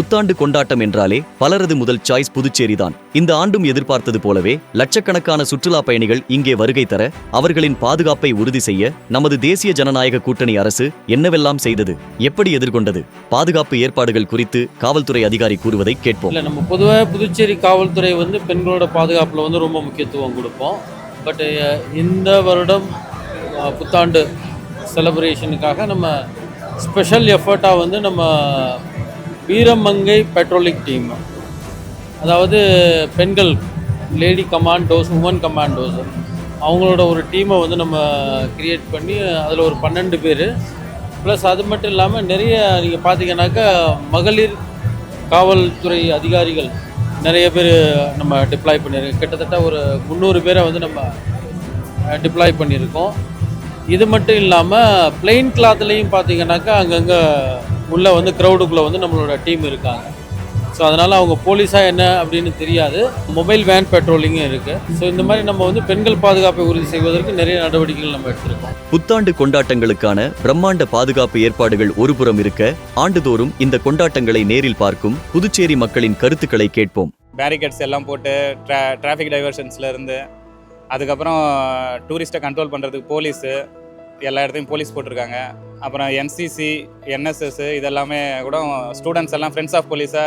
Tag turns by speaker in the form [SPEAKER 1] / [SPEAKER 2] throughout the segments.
[SPEAKER 1] புத்தாண்டு கொண்டாட்டம் என்றாலே பலரது முதல் சாய்ஸ் புதுச்சேரிதான். இந்த ஆண்டும் எதிர்பார்த்தது போலவே லட்சக்கணக்கான சுற்றுலா பயணிகள் இங்கே வருகை தர அவர்களின் பாதுகாப்பை உறுதி செய்ய நமது தேசிய ஜனநாயக கூட்டணி அரசு என்னவெல்லாம் செய்தது எப்படி எதிர்கொண்டது பாதுகாப்பு ஏற்பாடுகள் குறித்து காவல்துறை அதிகாரி கூறுவதை கேட்போம்.
[SPEAKER 2] இல்லை நம்ம பொதுவாக புதுச்சேரி காவல்துறை வந்து பெண்களோட பாதுகாப்பில் வந்து ரொம்ப முக்கியத்துவம் கொடுப்போம். பட் இந்த வருடம் புத்தாண்டு செலப்ரேஷனுக்காக நம்ம ஸ்பெஷல் எஃபர்ட்டாக வந்து நம்ம வீரமங்கை பெட்ரோலிங் டீம் அதாவது பெண்கள் லேடி கமாண்டோஸ் உமன் கமாண்டோஸ் அவங்களோட ஒரு டீமை வந்து நம்ம கிரியேட் பண்ணி அதில் ஒரு பன்னெண்டு பேர். ப்ளஸ் அது மட்டும் இல்லாமல் நிறைய நீங்கள் பார்த்தீங்கன்னாக்கா மகளிர் காவல்துறை அதிகாரிகள் நிறைய பேர் நம்ம டிப்ளாய் பண்ணியிருக்கோம் கிட்டத்தட்ட ஒரு முந்நூறு பேரை வந்து நம்ம டிப்ளாய் பண்ணியிருக்கோம் இது மட்டும் இல்லாமல் பிளெயின் கிளாத்லேயும் பார்த்தீங்கன்னாக்கா அங்கங்கே உள்ளே வந்து க்ரௌடுக்குள்ளே வந்து நம்மளோட டீம் இருக்காங்க. ஸோ அதனால் அவங்க போலீஸாக என்ன அப்படின்னு தெரியாது. மொபைல் வேன் பெட்ரோலிங்கும் இருக்குது ஸோ இந்த மாதிரி நம்ம வந்து பெண்கள் பாதுகாப்பை உறுதி செய்வதற்கு நிறைய நடவடிக்கைகள் நம்ம எடுத்திருக்கோம்.
[SPEAKER 1] புத்தாண்டு கொண்டாட்டங்களுக்கான பிரம்மாண்ட பாதுகாப்பு ஏற்பாடுகள் ஒருபுறம் இருக்க ஆண்டுதோறும் இந்த கொண்டாட்டங்களை நேரில் பார்க்கும் புதுச்சேரி மக்களின் கருத்துக்களை கேட்போம்.
[SPEAKER 3] பேரிகேட்ஸ் எல்லாம் போட்டு ட்ரா டிராஃபிக் டைவர்ஷன்ஸில் இருந்து அதுக்கப்புறம் டூரிஸ்ட்டை கண்ட்ரோல் பண்ணுறதுக்கு போலீஸு எல்லா இடத்தையும் போலீஸ் போட்டிருக்காங்க. அப்புறம் என்சிசி என்எஸ்எஸ் இதெல்லாமே கூட ஸ்டூடெண்ட்ஸ் எல்லாம் ஃப்ரெண்ட்ஸ் ஆஃப் போலீஸை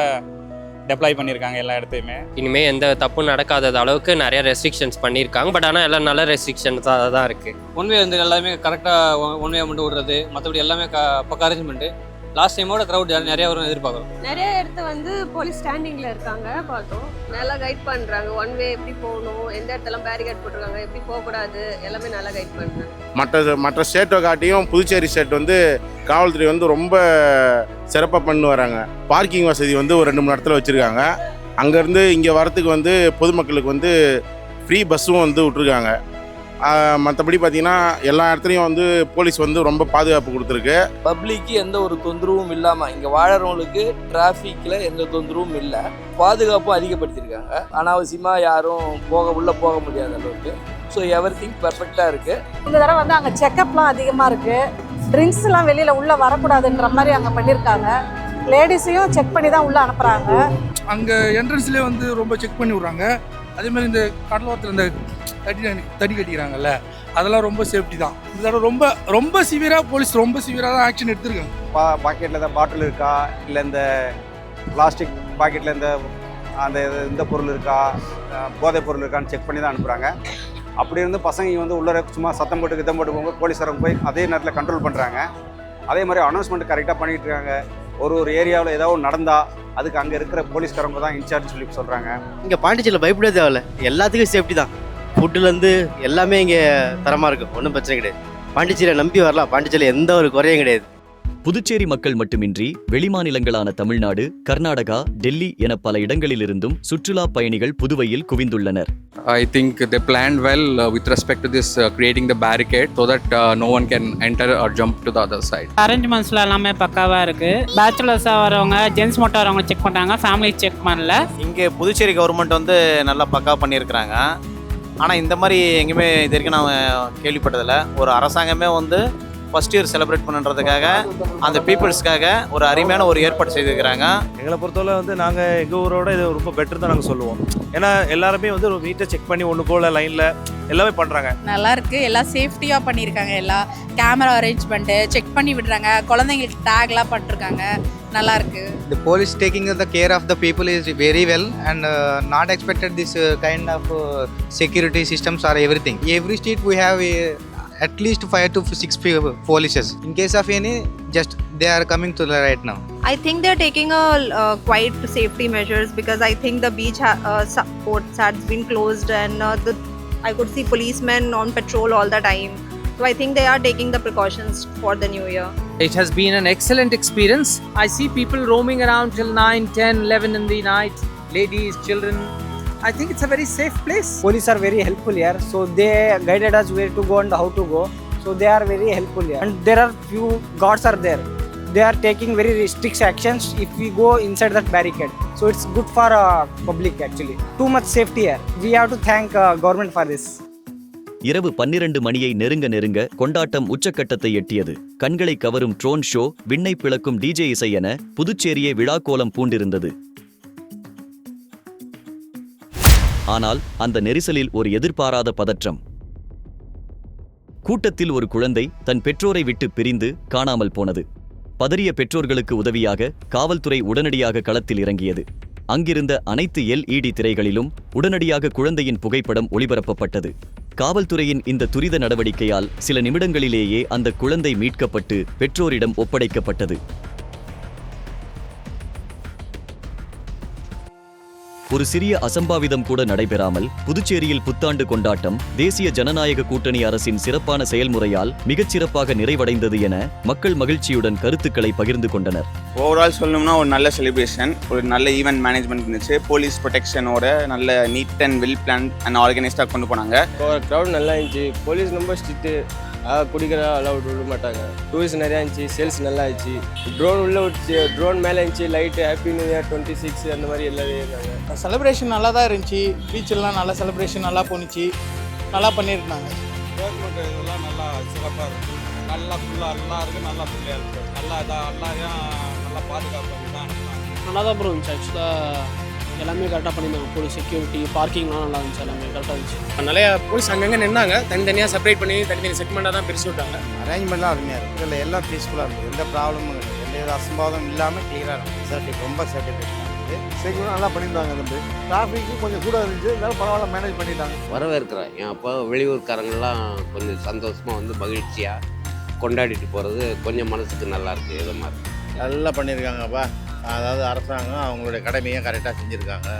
[SPEAKER 3] டெப்ளாய் பண்ணியிருக்காங்க எல்லா இடத்தையுமே.
[SPEAKER 4] இனிமேல் எந்த தப்பும் நடக்காதது அளவுக்கு நிறைய ரெஸ்ட்ரிக்ஷன்ஸ் பண்ணியிருக்காங்க. பட் ஆனால் எல்லாம் நல்ல ரெஸ்ட்ரிக்ஷன்ஸாக தான் இருக்குது
[SPEAKER 5] ஒன்வே வந்து எல்லாமே கரெக்டாக ஒன்வே மட்டும் விடுறது மற்றபடி எல்லாமே க பக்கம் அரேஞ்ச்மெண்ட்டு லாஸ்ட் டைமோட க்ரௌட் நிறைய வரும் எதிர்பார்க்குறோம்
[SPEAKER 6] நிறைய இடத்துல வந்து போலீஸ் ஸ்டாண்டிங்ல இருக்காங்க பார்த்தோம். நல்லா கைட் பண்றாங்க. ஒன் வே எப்படி போகணும் எந்த இடத்துல பேரிகேட் போட்டிருக்காங்க எப்படி போகக்கூடாது எல்லாமே நல்லா கைட் பண்றாங்க.
[SPEAKER 7] மற்ற மற்ற ஸ்டேட்டை காட்டியும் புதுச்சேரி ஸ்டேட் வந்து காவல்துறை வந்து ரொம்ப சிறப்பாக பண்ணி வராங்க. பார்க்கிங் வசதி வந்து ஒரு ரெண்டு மூணு இடத்துல வச்சுருக்காங்க. அங்கேருந்து இங்கே வரத்துக்கு வந்து பொதுமக்களுக்கு வந்து ஃப்ரீ பஸ்ஸும் வந்து விட்ருக்காங்க மற்றபடி பார்த்தீங்கன்னா எல்லா இடத்துலையும் வந்து போலீஸ் வந்து ரொம்ப பாதுகாப்பு கொடுத்துருக்கு.
[SPEAKER 8] பப்ளிக்கு எந்த ஒரு தொந்தரவும் இல்லாமல் இங்கே வாழறவங்களுக்கு டிராஃபிக்கில் எந்த தொந்தரவும் இல்லை. பாதுகாப்பும் அதிகப்படுத்தியிருக்காங்க. அனாவசியமாக யாரும் போக உள்ளே போக முடியாத அளவுக்கு. ஸோ எவ்ரி திங் பர்ஃபெக்டாக இருக்குது
[SPEAKER 9] இந்த தடவை வந்து அங்கே செக்கப்லாம் அதிகமாக இருக்குது ட்ரிங்க்ஸ்லாம் வெளியில் உள்ளே வரக்கூடாதுன்ற மாதிரி அங்கே பண்ணியிருக்காங்க. லேடிஸையும் செக் பண்ணி தான் உள்ளே அனுப்புகிறாங்க
[SPEAKER 10] அங்கே என்ட்ரன்ஸ்லேயே வந்து ரொம்ப செக் பண்ணி விட்றாங்க. அதே மாதிரி இந்த கடலோரத்தில் இந்த தடி தடி கட்டிக்கிறாங்கல்ல அதெல்லாம் ரொம்ப சேஃப்டி தான். இந்த தடவை ரொம்ப ரொம்ப சிவியராக போலீஸ் ரொம்ப சிவியராக தான் ஆக்ஷன் எடுத்திருக்காங்க.
[SPEAKER 11] பா பாக்கெட்டில் இந்த பாட்டில் இருக்கா? இல்லை இந்த பிளாஸ்டிக் பாக்கெட்டில் இந்த அந்த இது- இந்த பொருள் இருக்கா? போதை போதைப் பொருள் இருக்கான்னு செக் பண்ணி தான் அனுப்புகிறாங்க அப்படி இருந்து பசங்க வந்து உள்ளே சும்மா சத்தம் போட்டு கித்தம் போட்டு போகும்போது போலீஸாரங்க போய் அதே நேரத்தில் கண்ட்ரோல் பண்ணுறாங்க அதே மாதிரி அனௌன்ஸ்மெண்ட் கரெக்டாக பண்ணிகிட்டு இருக்காங்க. ஒரு ஒரு ஏரியாவில் ஏதாவது நடந்தால் அதுக்கு அங்கே இருக்கிற போலீஸ்காரங்க தான் இன்சார்ஜ் சொல்லி சொல்கிறாங்க
[SPEAKER 12] இங்கே பாண்டிச்சேரியில் பயப்படவே தேவையில்ல. எல்லாத்துக்கும் சேஃப்டி தான். ஃபுட்டுலேருந்து எல்லாமே இங்கே தரமாக இருக்கும் ஒன்றும் பிரச்சனை கிடையாது. பாண்டிச்சேரியை நம்பி வரலாம். பாண்டிச்சேரியில் எந்த ஒரு குறையும் கிடையாது.
[SPEAKER 1] புதுச்சேரி மக்கள் மட்டுமின்றி வெளிமாநிலங்களான தமிழ்நாடு கர்நாடகா டெல்லி என பல இடங்களிலிருந்தும் சுற்றுலா பயணிகள் புதுவையில் குவிந்துள்ளனர்.
[SPEAKER 13] I think they planned well uh, with respect to this uh, creating the barricade so that uh, no one can enter or jump to the other side.
[SPEAKER 5] அரேஞ்ச்மெண்ட்ஸில் எல்லாமே பக்காவாக இருக்குது பேச்சுலர்ஸாக வரவங்க ஜென்ஸ் மட்டும் வரவங்க செக் பண்ணுறாங்க ஃபேமிலி செக் பண்ணல.
[SPEAKER 12] இங்கே Puducherry government வந்து நல்லா பக்கா பண்ணியிருக்கிறாங்க. ஆனால் இந்த மாதிரி எங்கேயுமே இது வரைக்கும் நான் கேள்விப்பட்டதில்ல. ஒரு அரசாங்கமே வந்து ஃபஸ்ட் இயர் செலிப்ரேட் பண்ணுறதுக்காக அந்த பீப்புள்ஸ்க்காக ஒரு அருமையான ஒரு ஏற்பாடு செய்திருக்கிறாங்க.
[SPEAKER 8] எங்களை பொறுத்தவரை வந்து நாங்கள் எங்கள் ஊரோட இது ரொம்ப பெட்டர் தான் நாங்கள் சொல்லுவோம். ஏன்னா எல்லாருமே வந்து ஒரு நீட்டாக செக் பண்ணி ஒன்று போல் லைனில் எல்லாமே பண்ணுறாங்க
[SPEAKER 9] நல்லா இருக்கு. எல்லாம் சேஃப்டியாக பண்ணியிருக்காங்க எல்லாம் கேமரா அரேஞ்ச்மெண்ட்டு செக் பண்ணி விடுறாங்க. குழந்தைங்களுக்கு டேக்லாம் பண்ணிருக்காங்க நல்லா இருக்கு.
[SPEAKER 12] The care of the people is very well and uh, not expected this uh, kind of uh, security systems or everything. Every state we have uh, at least five to six polishes. In case of any, just they are coming to the right now.
[SPEAKER 6] I think they're taking a uh, quite safety measures because I think the beach ha- uh, supports has been closed and uh, the I could see policemen on patrol all the time. So I think they are taking the precautions for the new year.
[SPEAKER 5] It has been an excellent experience. I see people roaming around till 9, 10, 11 in the night, ladies, children. I think it's a very safe place.
[SPEAKER 8] Police are very helpful here, so they guided us where to go and how to go. So they are very helpful here. And there are few guards are there. They are taking very strict actions if we go inside that barricade. So it's good for uh, public actually. Too much safety here. We have to thank uh, government for this.
[SPEAKER 1] இரவு பன்னிரண்டு மணியை நெருங்க நெருங்க கொண்டாட்டம் உச்சக்கட்டத்தை எட்டியது கண்களை கவரும் ட்ரோன் ஷோ விண்ணை பிளக்கும் டிஜே இசை என புதுச்சேரியை விழாக்கோலம் பூண்டிருந்தது ஆனால் அந்த நெரிசலில் ஒரு எதிர்பாராத பதற்றம். கூட்டத்தில் ஒரு குழந்தை தன் பெற்றோரை விட்டு பிரிந்து காணாமல் போனது. பதறிய பெற்றோர்களுக்கு உதவியாக காவல்துறை உடனடியாக களத்தில் இறங்கியது. அங்கிருந்த அனைத்து எல்இடி திரைகளிலும் உடனடியாக குழந்தையின் புகைப்படம் ஒளிபரப்பப்பட்டது. காவல்துறையின் இந்த துரித நடவடிக்கையால் சில நிமிடங்களிலேயே அந்த குழந்தை மீட்கப்பட்டு பெற்றோரிடம் ஒப்படைக்கப்பட்டது. ஒரு சிறிய அசம்பாவிதம் கூட நடைபெறாமல் புதுச்சேரியில் புத்தாண்டு கொண்டாட்டம் தேசிய ஜனநாயக கூட்டணி அரசின் சிறப்பான செயல்முறையால் மிகச் சிறப்பாக நிறைவடைந்தது என மக்கள் மகிழ்ச்சியுடன் கருத்துக்களை பகிர்ந்து கொண்டனர்.
[SPEAKER 14] ஓவரால் சொல்லணும்னா ஒரு நல்ல செலிப்ரேஷன் ஒரு நல்ல ஈவெண்ட் மேனேஜ்மெண்ட் இருந்துச்சு. போலீஸ் ப்ரொடெக்ஷனோட நல்ல neat and well plan and ஆர்கனைஸ்டாக கொண்டு போனாங்க.
[SPEAKER 15] க்ரௌட் நல்லா இருந்துச்சு. போலீஸ் ரொம்ப ஸ்ட்ரிக்ட்டு குடிக்கிற அலவுட் விட மாட்டாங்க. டூரிஸ்ட் நிறையா இருந்துச்சு சேல்ஸ் நல்லா இருந்துச்சு. ட்ரோன் உள்ள விட்டுச்சு ட்ரோன் மேலே இருந்துச்சு light happy new year twenty six அந்த மாதிரி எல்லாமே இருந்தாங்க.
[SPEAKER 16] செலிப்ரேஷன் நல்லா தான் இருந்துச்சு. பீச்செல்லாம் நல்லா செலிப்ரேஷன் நல்லா போணுச்சு. நல்லா பண்ணியிருந்தாங்க.
[SPEAKER 17] கவர்மெண்ட் இதெல்லாம் நல்லா சிறப்பாக இருக்குது நல்லா ஃபுல்லாக நல்லா இருக்குது நல்லா ஃபுல்லாக இருக்குது நல்லா இதாக எல்லாரையும் நல்லா பாதுகாப்பு தான்
[SPEAKER 18] நல்லா தான் ப்ரோ இருந்துச்சு ஆக்சுவலாக எல்லாமே கரெக்டாக பண்ணியிருந்தாங்க. போலீஸ் செக்யூரிட்டி பார்க்கிங்லாம் நல்லா இருந்துச்சு எல்லாமே கரெக்டாக இருந்துச்சு.
[SPEAKER 19] நிறைய போலீஸ் அங்கங்கே நின்னாங்க. தனித்தனியாக செப்பரேட் பண்ணி தனித்தனி செக்மெண்ட்டாக தான் பிரிச்சு விட்டாங்க.
[SPEAKER 20] அரேஞ்ச்மெண்ட்லாம் அருமையாக இருக்குது இதில் எல்லாம் பீஸ்ஃபுல்லாக இருக்குது எந்த ப்ராப்ளமும் இல்லை எந்த வித அசம்பாதம் இல்லாமல் கிளியராக இருக்கும் சேஃப்டி ரொம்ப சேஃப்டி
[SPEAKER 21] செக்யூரிட்டி நல்லா பண்ணியிருந்தாங்க தம்பி டிராஃபிக்கு கொஞ்சம் கூட இருந்துச்சு. இருந்தாலும் பரவாயில்ல மேனேஜ் பண்ணிட்டாங்க.
[SPEAKER 22] வரவேற்கிறேன். என் அப்பா வெளியூர்காரங்கெல்லாம் கொஞ்சம் சந்தோஷமாக வந்து மகிழ்ச்சியாக கொண்டாடிட்டு போகிறது கொஞ்சம் மனசுக்கு நல்லா இருக்குது இது மாதிரி.
[SPEAKER 21] நல்லா பண்ணியிருக்காங்கப்பா அதாவது அரசாங்கம் அவங்களுடைய கடமையை கரெக்டாக செஞ்சுருக்காங்க.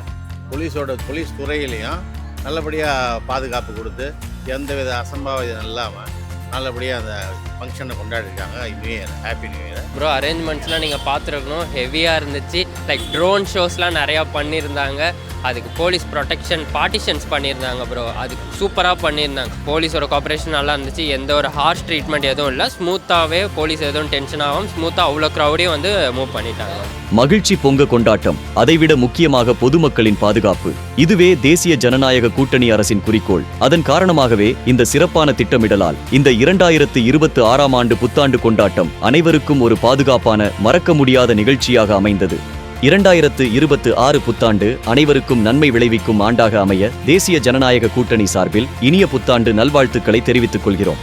[SPEAKER 21] போலீஸோட போலீஸ் துறையிலையும் நல்லபடியாக பாதுகாப்பு கொடுத்து எந்தவித அசம்பாவிதம் இல்லாமல் நல்லபடியாக அந்த ஃபங்க்ஷனை கொண்டாடிருக்காங்க. New year happy new year
[SPEAKER 4] bro அரேஞ்ச்மெண்ட்ஸ்லாம் நீங்கள் பார்த்துருக்கணும். ஹெவியாக இருந்துச்சு. லைக் ட்ரோன் ஷோஸ்லாம் நிறையா பண்ணியிருந்தாங்க. அதுக்கு போலீஸ் ப்ரொடெக்ஷன் பார்ட்டிஷன்ஸ் பண்ணியிருந்தாங்க ப்ரோ அதுக்கு சூப்பராக பண்ணியிருந்தாங்க. போலீஸோட காப்பரேஷன் நல்லா இருந்துச்சு. எந்த ஒரு ஹார்ஷ் ட்ரீட்மெண்ட் எதுவும் இல்லை. ஸ்மூத்தாகவே போலீஸ் எதுவும் டென்ஷன் ஆகும் ஸ்மூத்தாக அவ்வளோ க்ரௌடையும் வந்து மூவ் பண்ணிட்டாங்க.
[SPEAKER 1] மகிழ்ச்சி பொங்க கொண்டாட்டம். அதைவிட முக்கியமாக பொதுமக்களின் பாதுகாப்பு. இதுவே தேசிய ஜனநாயக கூட்டணி அரசின் குறிக்கோள். அதன் காரணமாகவே இந்த சிறப்பான திட்டமிடலால் இந்த இரண்டாயிரத்து இருபத்து ஆறாம் ஆண்டு புத்தாண்டு கொண்டாட்டம் அனைவருக்கும் ஒரு பாதுகாப்பான மறக்க முடியாத நிகழ்ச்சியாக அமைந்தது. இரண்டாயிரத்து இருபத்து ஆறு புத்தாண்டு அனைவருக்கும் நன்மை விளைவிக்கும் ஆண்டாக அமைய தேசிய ஜனநாயக கூட்டணி சார்பில் இனிய புத்தாண்டு நல்வாழ்த்துக்களை தெரிவித்துக் கொள்கிறோம்.